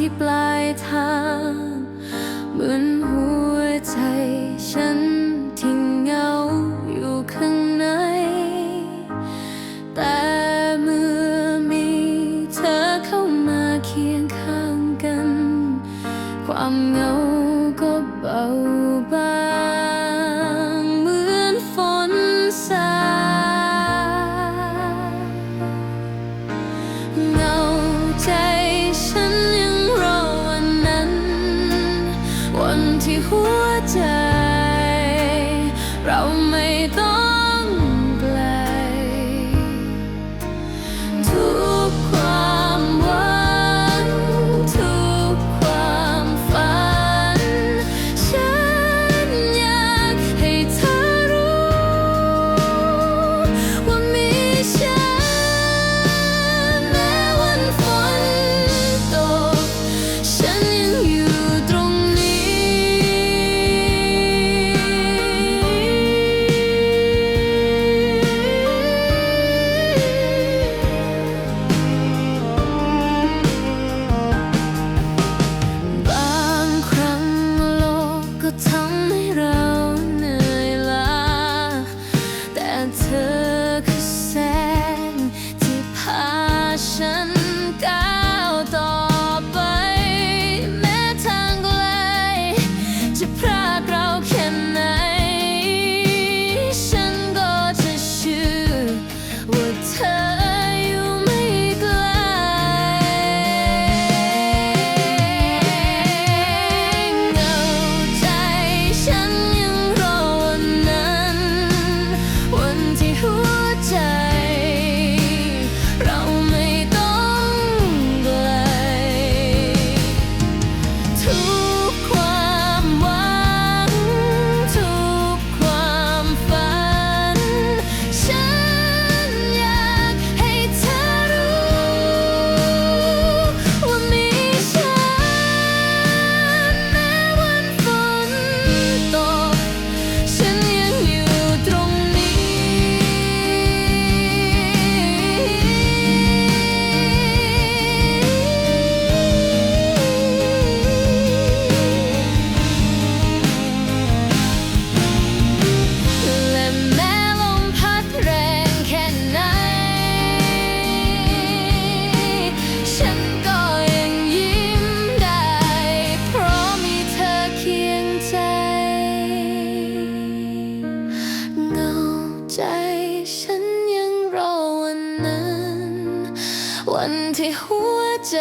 ที่ปลายทางเหมือนหัวใจฉันที่เงาอยู่ข้างใน แต่เมื่อมีเธอเข้ามาเคียงข้างกัน ความเงาก็เบา วันที่หัวใจ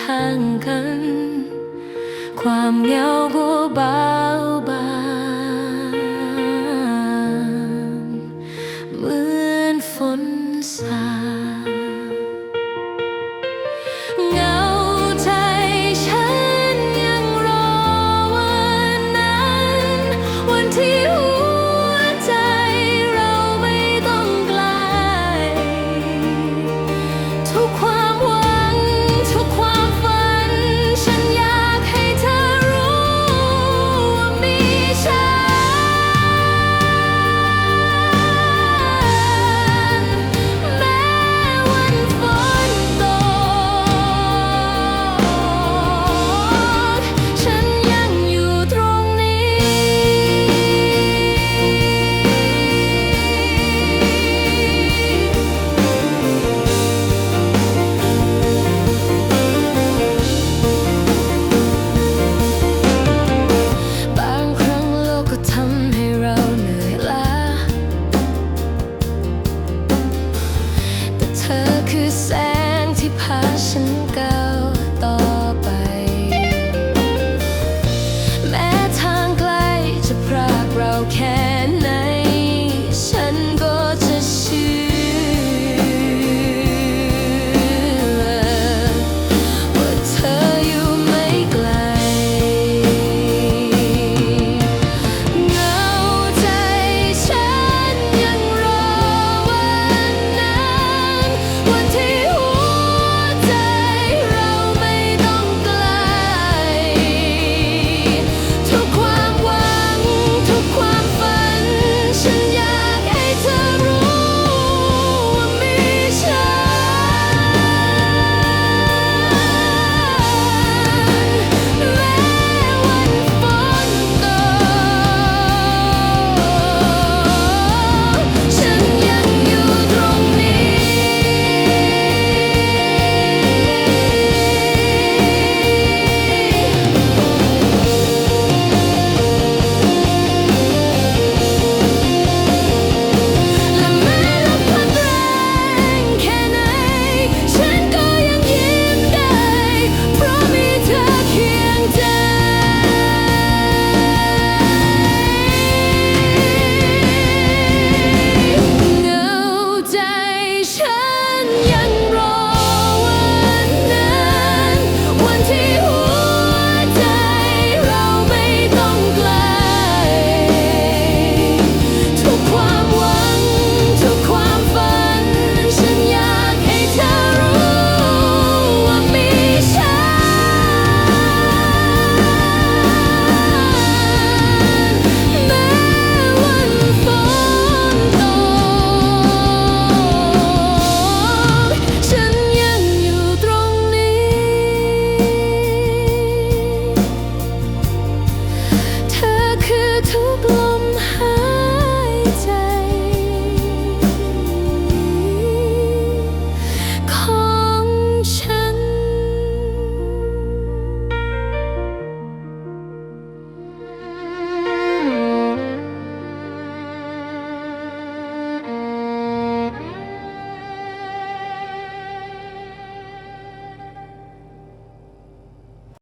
ข้างกัน ความเหงาก็บา okay.